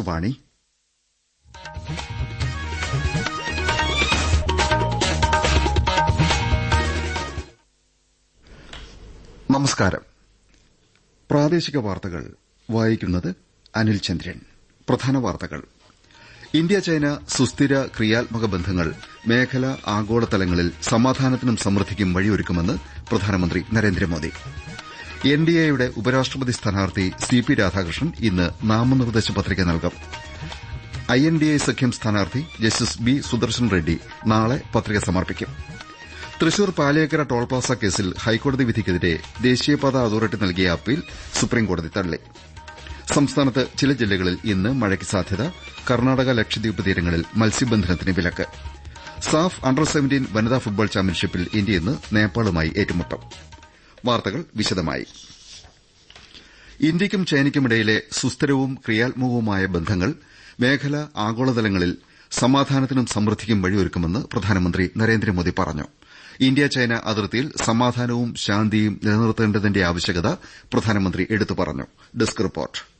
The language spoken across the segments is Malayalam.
ആകാശവാണി നമസ്കാരം. പ്രാദേശിക വാർത്തകൾ വായിക്കുന്നത് അനിൽ ചന്ദ്രൻ. പ്രധാന വാർത്തകൾ. ഇന്ത്യ ചൈന സുസ്ഥിര ക്രിയാത്മക ബന്ധങ്ങൾ മേഖല ആഗോളതലങ്ങളിൽ സമാധാനത്തിനും സമൃദ്ധിക്കും വഴിയൊരുക്കുമെന്ന് പ്രധാനമന്ത്രി നരേന്ദ്രമോദി. എൻഡിഎയുടെ ഉപരാഷ്ട്രപതി സ്ഥാനാർത്ഥി സി പി രാധാകൃഷ്ണൻ ഇന്ന് നാമനിർദ്ദേശ പത്രിക നൽകും. ഐ എൻ ഡി എ സഖ്യം സ്ഥാനാർത്ഥി ജസ്റ്റിസ് ബി സുദർശൻ റെഡ്ഡി നാളെ പത്രിക സമർപ്പിക്കും. തൃശൂർ പാലയേക്കര ടോൾ പ്ലാസ കേസിൽ ഹൈക്കോടതി വിധിക്കെതിരെ ദേശീയപാത അതോറിറ്റി നൽകിയ അപ്പീൽ സുപ്രീംകോടതി തള്ളി. സംസ്ഥാനത്ത് ചില ജില്ലകളിൽ ഇന്ന് മഴയ്ക്ക് സാധ്യത കർണാടക ലക്ഷദ്വീപ് തീരങ്ങളിൽ മത്സ്യബന്ധനത്തിന് വിലക്ക്. സാഫ് അണ്ടർ സെവന്റീൻ വനിതാ ഫുട്ബോൾ ചാമ്പ്യൻഷിപ്പിൽ ഇന്ത്യ ഇന്ന് നേപ്പാളുമായി ഏറ്റുമുട്ടും. വാർത്തകൾ വിശദമായി. ഇന്ത്യയ്ക്കും ചൈനയ്ക്കുമിടയിലെ സുസ്ഥിരവും ക്രിയാത്മകവുമായ ബന്ധങ്ങൾ മേഖല ആഗോളതലങ്ങളിൽ സമാധാനത്തിനും സമൃദ്ധിക്കും വഴിയൊരുക്കുമെന്ന് പ്രധാനമന്ത്രി നരേന്ദ്രമോദി പറഞ്ഞു. ഇന്ത്യ ചൈന അതിർത്തിയിൽ സമാധാനവും ശാന്തിയും നിലനിർത്തേണ്ടതിന്റെ ആവശ്യകത പ്രധാനമന്ത്രി എടുത്തു പറഞ്ഞു. Desk report.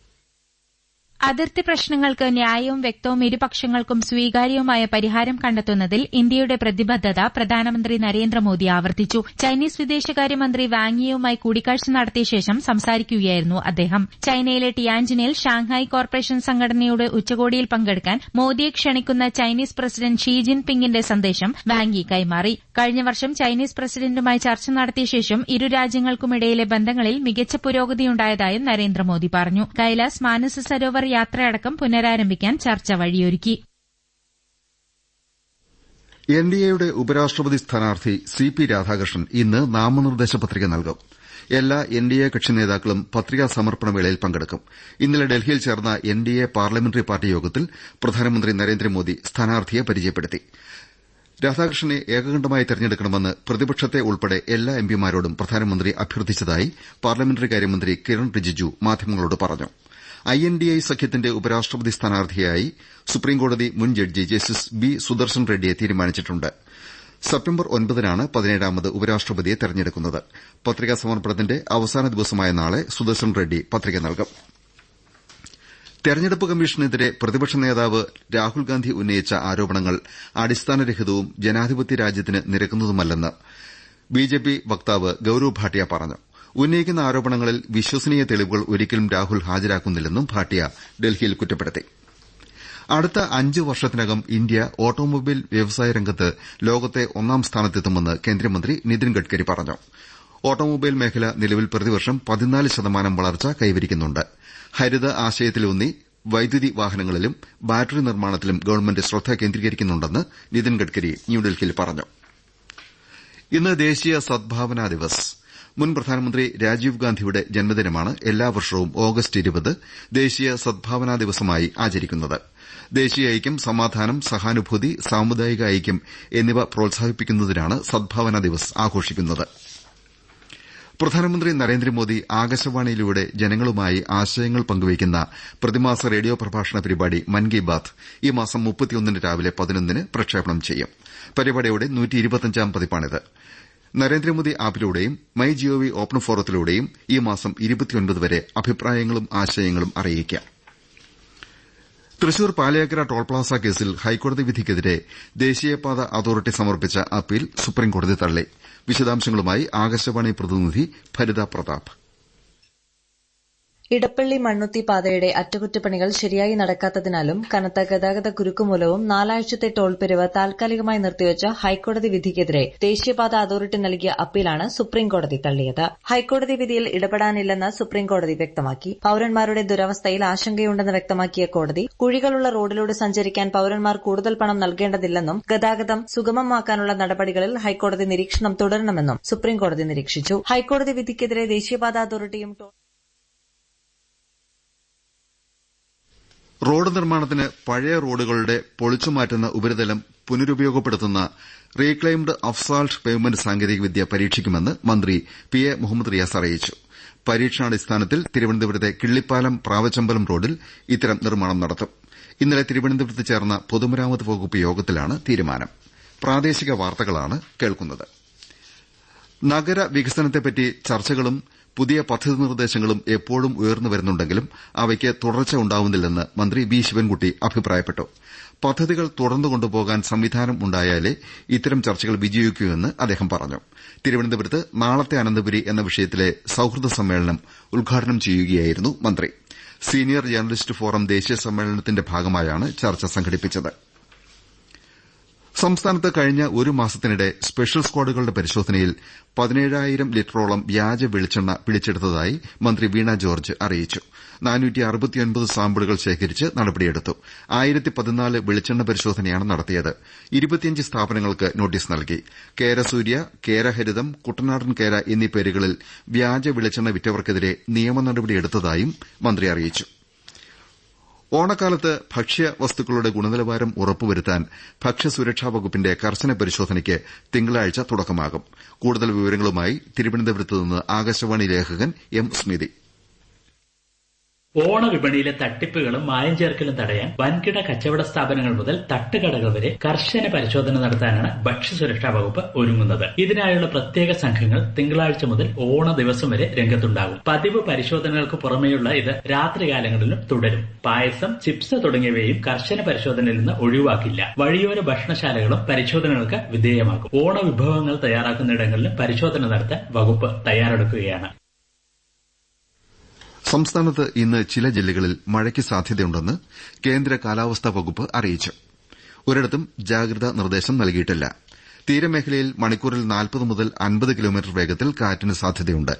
അതിർത്തി പ്രശ്നങ്ങൾക്ക് ന്യായവും വ്യക്തവും ഇരുപക്ഷങ്ങൾക്കും സ്വീകാര്യവുമായ പരിഹാരം കണ്ടെത്തുന്നതിൽ ഇന്ത്യയുടെ പ്രതിബദ്ധത പ്രധാനമന്ത്രി നരേന്ദ്രമോദി ആവർത്തിച്ചു. ചൈനീസ് വിദേശകാര്യമന്ത്രി വാങ്ങിയുമായി കൂടിക്കാഴ്ച നടത്തിയ ശേഷം സംസാരിക്കുകയായിരുന്നു അദ്ദേഹം. ചൈനയിലെ ടിയാൻജിനിൽ ഷാങ്ഹായ് കോർപ്പറേഷൻ സംഘടനയുടെ ഉച്ചകോടിയിൽ പങ്കെടുക്കാൻ മോദിയെ ക്ഷണിക്കുന്ന ചൈനീസ് പ്രസിഡന്റ് ഷീ ജിൻ പിങ്ങിന്റെ സന്ദേശം വാങ്ങി കൈമാറി. കഴിഞ്ഞ വർഷം ചൈനീസ് പ്രസിഡന്റുമായി ചർച്ച നടത്തിയ ശേഷം ഇരു രാജ്യങ്ങൾക്കുമിടയിലെ ബന്ധങ്ങളിൽ മികച്ച പുരോഗതിയുണ്ടായതായും നരേന്ദ്രമോദി പറഞ്ഞു. കൈലാസ് മാനസ സരോവർ യാത്രയടക്കം പുനരാരംഭിക്കാൻ ചർച്ച വഴിയൊരുക്കി. എൻ ഡി എയുടെ ഉപരാഷ്ട്രപതി സ്ഥാനാർത്ഥി സി പി രാധാകൃഷ്ണൻ ഇന്ന് നാമനിർദ്ദേശ പത്രിക നൽകും. എല്ലാ എൻ ഡി എ കക്ഷി നേതാക്കളും പത്രികാ സമർപ്പണ വേളയിൽ പങ്കെടുക്കും. ഇന്നലെ ഡൽഹിയിൽ ചേർന്ന N D A parliamentary party യോഗത്തിൽ പ്രധാനമന്ത്രി നരേന്ദ്രമോദി സ്ഥാനാർത്ഥിയെ പരിചയപ്പെടുത്തി. രാധാകൃഷ്ണനെ ഏകകണ്ഠമായി തെരഞ്ഞെടുക്കണമെന്ന് പ്രതിപക്ഷത്തെ ഉൾപ്പെടെ എല്ലാ എംപിമാരോടും പ്രധാനമന്ത്രി അഭ്യർത്ഥിച്ചതായി പാർലമെന്ററി കാര്യമന്ത്രി കിരൺ റിജിജു മാധ്യമങ്ങളോട് പറഞ്ഞു. ഐഎൻഡിഎ സഖ്യത്തിന്റെ ഉപരാഷ്ട്രപതി സ്ഥാനാർത്ഥിയായി സുപ്രീംകോടതി മുൻ ജഡ്ജി ജസ്റ്റിസ് ബി സുദർശൻ റെഡ്ഡിയെ തീരുമാനിച്ചിട്ടുണ്ട്. സെപ്റ്റംബർ ഒൻപതിനാണ് പതിനേഴാമത് ഉപരാഷ്ട്രപതിയെ തെരഞ്ഞെടുക്കുന്നത്. പത്രികാ സമർപ്പണത്തിന്റെ അവസാന ദിവസമായ നാളെ സുദർശൻ റെഡ്ഡി പത്രിക നൽകും. തെരഞ്ഞെടുപ്പ് കമ്മീഷനെതിരെ പ്രതിപക്ഷ നേതാവ് രാഹുൽഗാന്ധി ഉന്നയിച്ച ആരോപണങ്ങൾ അടിസ്ഥാനരഹിതവും ജനാധിപത്യ രാജ്യത്തിന് നിരക്കുന്നതുമല്ലെന്ന് ബിജെപി വക്താവ് ഗൌരവ് ഭാട്ടിയ പറഞ്ഞു. ഉന്നയിക്കുന്ന ആരോപണങ്ങളിൽ വിശ്വസനീയ തെളിവുകൾ ഒരിക്കലും രാഹുൽ ഹാജരാക്കുന്നില്ലെന്നും ഭാട്ടിയ ഡൽഹിയിൽ കുറ്റപ്പെടുത്തി. അടുത്ത അഞ്ച് വർഷത്തിനകം ഇന്ത്യ ഓട്ടോമൊബൈൽ വ്യവസായ രംഗത്ത് ലോകത്തെ ഒന്നാം സ്ഥാനത്തെത്തുമെന്ന് കേന്ദ്രമന്ത്രി നിതിൻ ഗഡ്കരി പറഞ്ഞു. ഓട്ടോമൊബൈൽ മേഖല നിലവിൽ പ്രതിവർഷം പതിനാല് ശതമാനം വളർച്ച കൈവരിക്കുന്നുണ്ട്. ഹരിത ആശയത്തിലൂന്നി വൈദ്യുതി വാഹനങ്ങളിലും ബാറ്ററി നിർമ്മാണത്തിലും ഗവൺമെന്റ് ശ്രദ്ധ കേന്ദ്രീകരിക്കുന്നുണ്ടെന്ന് നിതിൻ ഗഡ്കരി ന്യൂഡൽഹിയിൽ പറഞ്ഞു. ഇന്ന് ദേശീയ സദ്ഭാവനാ ദിവസ്. മുൻ പ്രധാനമന്ത്രി രാജീവ് ഗാന്ധിയുടെ ജന്മദിനമാണ് എല്ലാ വർഷവും ഓഗസ്റ്റ് ഇരുപത് ദേശീയ സദ്ഭാവനാ ദിവസമായി ആചരിക്കുന്നത്. ദേശീയ ഐക്യം സമാധാനം സഹാനുഭൂതി സാമുദായിക ഐക്യം എന്നിവ പ്രോത്സാഹിപ്പിക്കുന്നതിനാണ് സദ്ഭാവനാ ദിവസ് ആഘോഷിക്കുന്നത്. പ്രധാനമന്ത്രി നരേന്ദ്രമോദി ആകാശവാണിയിലൂടെ ജനങ്ങളുമായി ആശയങ്ങൾ പങ്കുവയ്ക്കുന്ന പ്രതിമാസ റേഡിയോ പ്രഭാഷണ പരിപാടി മൻ കി ബാത് ഈ മാസം മുപ്പത്തിയൊന്നിന് രാവിലെ പതിനൊന്നിന് പ്രക്ഷേപണം ചെയ്യും. പരിപാടിയുടെ പതിപ്പാണിത്. നരേന്ദ്രമോദി ആപ്പിലൂടെയും മൈ ജിഒവി ഓപ്പൺ ഫോറത്തിലൂടെയും ഈ മാസം വരെ അഭിപ്രായങ്ങളും ആശയങ്ങളും അറിയിക്കാം. തൃശൂർ പാലയക്കര ടോൾപ്ലാസ കേസിൽ ഹൈക്കോടതി വിധിക്കെതിരെ ദേശീയപാത അതോറിറ്റി സമർപ്പിച്ച അപ്പീൽ സുപ്രീംകോടതി തള്ളി. വിശദാംശങ്ങളുമായി ആകാശവാണി പ്രതിനിധി ഭരിത പ്രതാപ്. ഇടപ്പള്ളി മണ്ണുത്തി പാതയുടെ അറ്റകുറ്റപ്പണികൾ ശരിയായി നടക്കാത്തതിനാലും കനത്ത ഗതാഗത കുരുക്കുമൂലവും നാലാഴ്ചത്തെ ടോൾ പിരിവ് താൽക്കാലികമായി നിർത്തിവച്ച ഹൈക്കോടതി വിധിക്കെതിരെ ദേശീയപാത അതോറിറ്റി നൽകിയ അപ്പീലാണ് സുപ്രീംകോടതി തള്ളിയത്. ഹൈക്കോടതി വിധിയിൽ ഇടപെടാനില്ലെന്ന് സുപ്രീംകോടതി വ്യക്തമാക്കി. പൌരന്മാരുടെ ദുരവസ്ഥയിൽ ആശങ്കയുണ്ടെന്ന് വ്യക്തമാക്കിയ കോടതി കുഴികളുള്ള റോഡിലൂടെ സഞ്ചരിക്കാൻ പൌരന്മാർ കൂടുതൽ പണം നൽകേണ്ടതില്ലെന്നും ഗതാഗതം സുഗമമാക്കാനുള്ള നടപടികളിൽ ഹൈക്കോടതി നിരീക്ഷണം തുടരണമെന്നും സുപ്രീംകോടതി നിരീക്ഷിച്ചു. ഹൈക്കോടതി വിധിക്കെതിരെ ദേശീയപാത അതോറിറ്റിയും ടോൾ റോഡ് നിർമ്മാണത്തിന് പഴയ റോഡുകളുടെ പൊളിച്ചുമാറ്റുന്ന ഉപരിതലം പുനരുപയോഗപ്പെടുത്തുന്ന റീക്ലെയിംഡ് അഫ്സാൾട്ട് പേയ്മെന്റ് സാങ്കേതികവിദ്യ പരീക്ഷിക്കുമെന്ന് മന്ത്രി പി എ മുഹമ്മദ് റിയാസ് അറിയിച്ചു. പരീക്ഷണാടിസ്ഥാനത്തിൽ തിരുവനന്തപുരത്തെ കിള്ളിപ്പാലം പ്രാവച്ചമ്പലം റോഡിൽ ഇത്തരം നിർമ്മാണം നടത്തും. ഇന്നലെ തിരുവനന്തപുരത്ത് ചേർന്ന പൊതുമരാമത്ത് വകുപ്പ് യോഗത്തിലാണ് തീരുമാനം. പ്രാദേശിക വാർത്തകളാണ് കേൾക്കുന്നത്. നഗര വികസനത്തെപ്പറ്റി ചർച്ചകളും പുതിയ പദ്ധതി നിർദ്ദേശങ്ങളും എപ്പോഴും ഉയർന്നു വരുന്നുണ്ടെങ്കിലും അവയ്ക്ക് തുടർച്ച ഉണ്ടാവുന്നില്ലെന്ന് മന്ത്രി വി ശിവൻകുട്ടി അഭിപ്രായപ്പെട്ടു. പദ്ധതികൾ തുടർന്നു കൊണ്ടുപോകാൻ സംവിധാനം ഉണ്ടായാലേ ഇത്തരം ചർച്ചകൾ വിജയിക്കൂ എന്ന് അദ്ദേഹം പറഞ്ഞു. തിരുവനന്തപുരത്ത് നാളത്തെ അനന്തപുരി എന്ന വിഷയത്തിലെ സൌഹൃദ സമ്മേളനം ഉദ്ഘാടനം ചെയ്യുകയായിരുന്നു മന്ത്രി. സീനിയർ ജേർണലിസ്റ്റ് ഫോറം ദേശീയ സമ്മേളനത്തിന്റെ ഭാഗമായാണ് ചർച്ച സംഘടിപ്പിച്ചത്. സംസ്ഥാനത്ത് കഴിഞ്ഞ ഒരു മാസത്തിനിടെ സ്പെഷ്യൽ സ്കാഡുകളുടെ പരിശോധനയിൽ പതിനേഴായിരം ലിറ്ററോളം വ്യാജ വെളിച്ചെണ്ണ പിടിച്ചെടുത്തതായി മന്ത്രി വീണ ജോർജ് അറിയിച്ചു. സാമ്പിളുകൾ ശേഖരിച്ച് നടപടിയെടുത്തു. വെളിച്ചെണ്ണ പരിശോധനയാണ് നടത്തിയത്. ഇരുപത്തിയഞ്ച് സ്ഥാപനങ്ങൾക്ക് നോട്ടീസ് നൽകി. കേരസൂര്യ കേരഹരിതം കുട്ടനാടൻ കേര എന്നീ പേരുകളിൽ വ്യാജ വെളിച്ചെണ്ണ വിറ്റവർക്കെതിരെ നിയമ നടപടിയെടുത്തതായും മന്ത്രി അറിയിച്ചു. ഓണക്കാലത്ത് ഭക്ഷ്യവസ്തുക്കളുടെ ഗുണനിലവാരം ഉറപ്പുവരുത്താൻ ഭക്ഷ്യസുരക്ഷാ വകുപ്പിന്റെ കർശന പരിശോധനയ്ക്ക് തിങ്കളാഴ്ച തുടക്കമാകും. കൂടുതൽ വിവരങ്ങളുമായി തിരുവനന്തപുരത്ത് നിന്ന് ആകാശവാണി ലേഖകൻ എം സ്മിതി. ഓണവിപണിയിലെ തട്ടിപ്പുകളും മായം ചേർക്കലും തടയാൻ വൻകിട കച്ചവട സ്ഥാപനങ്ങൾ മുതൽ തട്ടുകടകൾ വരെ കർശന പരിശോധന നടത്താനാണ് ഭക്ഷ്യസുരക്ഷാ വകുപ്പ് ഒരുങ്ങുന്നത്. ഇതിനായുള്ള പ്രത്യേക സംഘങ്ങൾ തിങ്കളാഴ്ച മുതൽ ഓണ ദിവസം വരെ രംഗത്തുണ്ടാകും. പതിവ് പരിശോധനകൾക്ക് പുറമെയുള്ള ഇത് രാത്രികാലങ്ങളിലും തുടരും. പായസം ചിപ്സ് തുടങ്ങിയവയും കർശന പരിശോധനയിൽ നിന്ന് ഒഴിവാക്കില്ല. വഴിയോര ഭക്ഷണശാലകളും പരിശോധനകൾക്ക് വിധേയമാക്കും ഓണ വിഭവങ്ങൾ തയ്യാറാക്കുന്നിടങ്ങളിലും പരിശോധന നടത്താൻ വകുപ്പ് തയ്യാറെടുക്കുകയാണ്. സംസ്ഥാനത്ത് ഇന്ന് ചില ജില്ലകളിൽ മഴയ്ക്ക് സാധ്യതയുണ്ടെന്ന് കേന്ദ്ര കാലാവസ്ഥാ വകുപ്പ് അറിയിച്ചു. ഒരിടത്തും ജാഗ്രതാ നിർദ്ദേശം നൽകിയിട്ടില്ല. തീരമേഖലയിൽ മണിക്കൂറിൽ നാൽപ്പത് മുതൽ അൻപത് കിലോമീറ്റർ വേഗത്തിൽ കാറ്റിന് സാധ്യതയുണ്ട്.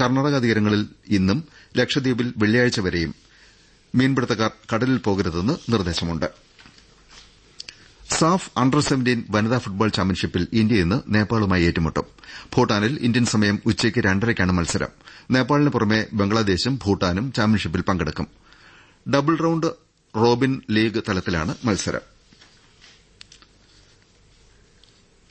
കർണാടക തീരങ്ങളിൽ ഇന്നും ലക്ഷദ്വീപിൽ വെള്ളിയാഴ്ച വരെയും മീൻപിടുത്തക്കാർ കടലിൽ പോകരുതെന്ന് നിർദ്ദേശമുണ്ട്. സാഫ് അണ്ടർ സെവന്റീൻ വനിതാ ഫുട്ബോൾ ചാമ്പ്യൻഷിപ്പിൽ ഇന്ത്യ ഇന്ന് നേപ്പാളുമായി ഏറ്റുമുട്ടും. ഭൂട്ടാനിൽ ഇന്ത്യൻ സമയം ഉച്ചയ്ക്ക് രണ്ടരയ്ക്കാണ് മത്സരം. നേപ്പാളിന് പുറമെ ബംഗ്ലാദേശും ഭൂട്ടാനും ചാമ്പ്യൻഷിപ്പിൽ പങ്കെടുക്കും. ഡബിൾ റൌണ്ട് റോബിൻ ലീഗ് തലത്തിലാണ് മത്സരം.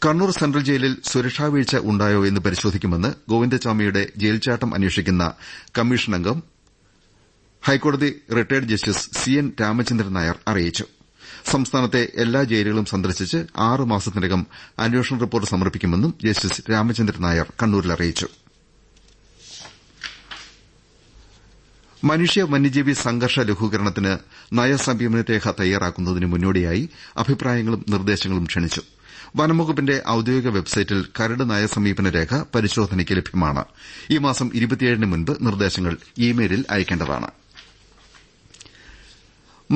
കണ്ണൂർ സെൻട്രൽ ജയിലിൽ സുരക്ഷാ വീഴ്ച ഉണ്ടായോ എന്ന് പരിശോധിക്കുമെന്ന് ഗോവിന്ദചാമിയുടെ ജയിൽചാട്ടം അന്വേഷിക്കുന്ന കമ്മീഷൻ അംഗം ഹൈക്കോടതി retired justice C N Ramachandran Nair അറിയിച്ചു. സംസ്ഥാനത്തെ എല്ലാ ജയിലുകളും സന്ദർശിച്ച് ആറ് മാസത്തിനകം അന്വേഷണ റിപ്പോർട്ട് സമർപ്പിക്കുമെന്നും ജസ്റ്റിസ് രാമചന്ദ്രൻ നായർ കണ്ണൂരിൽ അറിയിച്ചു. മനുഷ്യ വന്യജീവി സംഘർഷ ലഘൂകരണത്തിന് നയസംയമന രേഖ തയ്യാറാക്കുന്നതിന് മുന്നോടിയായി അഭിപ്രായങ്ങളും നിർദ്ദേശങ്ങളും ക്ഷണിച്ചു. വനംവകുപ്പിന്റെ ഔദ്യോഗിക വെബ്സൈറ്റിൽ കരട് നയസമീപന രേഖ പരിശോധനയ്ക്ക് ലഭ്യമാണ്. ഈ മാസം മുൻപ് നിർദ്ദേശങ്ങൾ ഇമെയിലിൽ അയക്കേണ്ടതാണ്.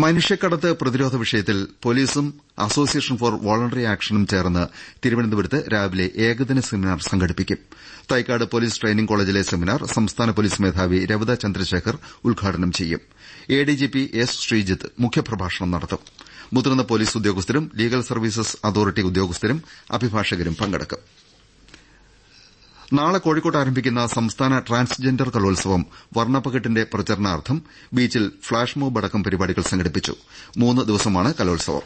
മനുഷ്യക്കടത്ത് പ്രതിരോധ വിഷയത്തിൽ പൊലീസും അസോസിയേഷൻ ഫോർ വോളണ്ടറി ആക്ഷനും ചേർന്ന് തിരുവനന്തപുരത്ത് രാവിലെ ഏകദിന സെമിനാർ സംഘടിപ്പിക്കും. തൈക്കാട് പൊലീസ് ട്രെയിനിംഗ് കോളേജിലെ സെമിനാർ സംസ്ഥാന പൊലീസ് മേധാവി രവിത ചന്ദ്രശേഖർ ഉദ്ഘാടനം ചെയ്യും. എ എഡിജിപി എസ് ശ്രീജിത്ത് മുഖ്യപ്രഭാഷണം നടത്തും. മുതിർന്ന പൊലീസ് ഉദ്യോഗസ്ഥരും ലീഗൽ സർവീസസ് അതോറിറ്റി ഉദ്യോഗസ്ഥരും അഭിഭാഷകരും പങ്കെടുക്കും. നാളെ കോഴിക്കോട്ട് ആരംഭിക്കുന്ന സംസ്ഥാന ട്രാൻസ്ജെൻഡർ കലോത്സവം വർണപ്പകിട്ടിന്റെ പ്രചരണാർത്ഥം ബീച്ചിൽ ഫ്ളാഷ് മോബ് അടക്കം പരിപാടികൾ സംഘടിപ്പിച്ചു. മൂന്ന് ദിവസമാണ് കലോത്സവം.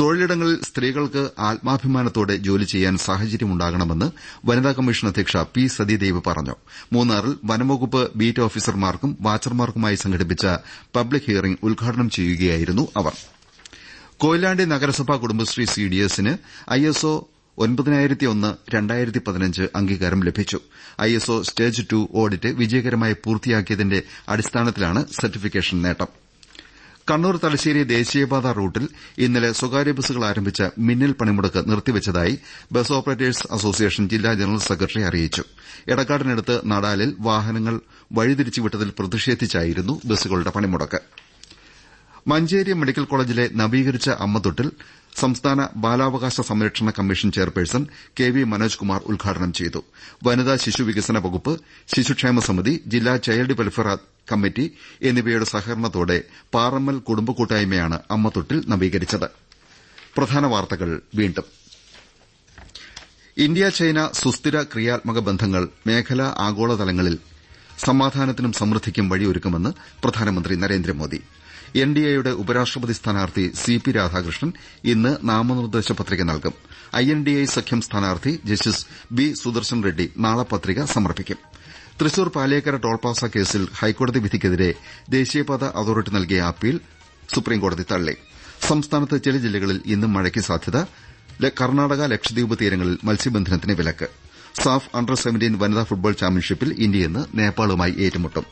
തൊഴിലിടങ്ങളിൽ സ്ത്രീകൾക്ക് ആത്മാഭിമാനത്തോടെ ജോലി ചെയ്യാൻ സാഹചര്യമുണ്ടാകണമെന്ന് വനിതാ കമ്മീഷൻ അധ്യക്ഷ പി സതീദേവ് പറഞ്ഞു. മൂന്നാറിൽ വനംവകുപ്പ് ബീറ്റ് ഓഫീസർമാർക്കും വാച്ചർമാർക്കുമായി സംഘടിപ്പിച്ച പബ്ലിക് ഹിയറിംഗ് ഉദ്ഘാടനം ചെയ്യുകയായിരുന്നു അവർ. കൊയിലാണ്ടി നഗരസഭാ കുടുംബശ്രീ സിഡിഎസിന് ഐഎസ്ഒ അംഗീകാരം ലഭിച്ചു. ഐഎസ്ഒ സ്റ്റേജ് ടു ഓഡിറ്റ് വിജയകരമായി പൂർത്തിയാക്കിയതിന്റെ അടിസ്ഥാനത്തിലാണ് സർട്ടിഫിക്കേഷൻ നേട്ടം. കണ്ണൂർ തലശ്ശേരി ദേശീയപാത റൂട്ടിൽ ഇന്നലെ സ്വകാര്യ ബസ്സുകൾ ആരംഭിച്ച മിന്നൽ പണിമുടക്ക് നിർത്തിവച്ചതായി ബസ് ഓപ്പറേറ്റേഴ്സ് അസോസിയേഷൻ ജില്ലാ ജനറൽ സെക്രട്ടറി അറിയിച്ചു. ഇടക്കാടിനടുത്ത് നടാലിൽ വാഹനങ്ങൾ വഴിതിരിച്ചുവിട്ടതിൽ പ്രതിഷേധിച്ചായിരുന്നു ബസ്സുകളുടെ പണിമുടക്ക്. മഞ്ചേരി മെഡിക്കൽ കോളേജിലെ നവീകരിച്ച അമ്മത്തൊട്ടിൽ സംസ്ഥാന ബാലാവകാശ സംരക്ഷണ commission chairperson K V Manoj Kumar ഉദ്ഘാടനം ചെയ്തു. വനിതാ ശിശു വികസന വകുപ്പ് ശിശുക്ഷേമ സമിതി ജില്ലാ ചൈൽഡ് വെൽഫെയർ കമ്മിറ്റി എന്നിവയുടെ സഹകരണത്തോടെ പാറമ്മൽ കുടുംബ കൂട്ടായ്മയാണ് അമ്മത്തൊട്ടിൽ നവീകരിച്ചത്. ഇന്ത്യ ചൈന സുസ്ഥിര ക്രിയാത്മക ബന്ധങ്ങൾ മേഖലാ ആഗോളതലങ്ങളിൽ സമാധാനത്തിനും സമൃദ്ധിക്കും വഴിയൊരുക്കുമെന്ന് പ്രധാനമന്ത്രി നരേന്ദ്രമോദി. എൻഡിഎയുടെ ഉപരാഷ്ട്രപതി സ്ഥാനാർത്ഥി സി പി രാധാകൃഷ്ണൻ ഇന്ന് നാമനിർദ്ദേശ പത്രിക നൽകും. ഐഎൻഡിഎ സഖ്യം സ്ഥാനാർത്ഥി ജസ്റ്റിസ് ബി സുദർശൻ റെഡ്ഡി നാളെ പത്രിക സമർപ്പിക്കും. തൃശൂർ പാലേക്കര ടോൾപാസ കേസിൽ ഹൈക്കോടതി വിധിക്കെതിരെ ദേശീയപാത അതോറിറ്റി നൽകിയ അപ്പീൽ സുപ്രീംകോടതി തള്ളി. സംസ്ഥാനത്ത് ചില ജില്ലകളിൽ ഇന്നും മഴയ്ക്ക് സാധ്യത. കർണാടക ലക്ഷദ്വീപ് തീരങ്ങളിൽ മത്സ്യബന്ധനത്തിന് വിലക്ക്. സാഫ് അണ്ടർ സെവന്റീൻ വനിതാ ഫുട്ബോൾ ചാമ്പ്യൻഷിപ്പിൽ ഇന്ത്യ ഇന്ന് നേപ്പാളുമായി ഏറ്റുമുട്ടും.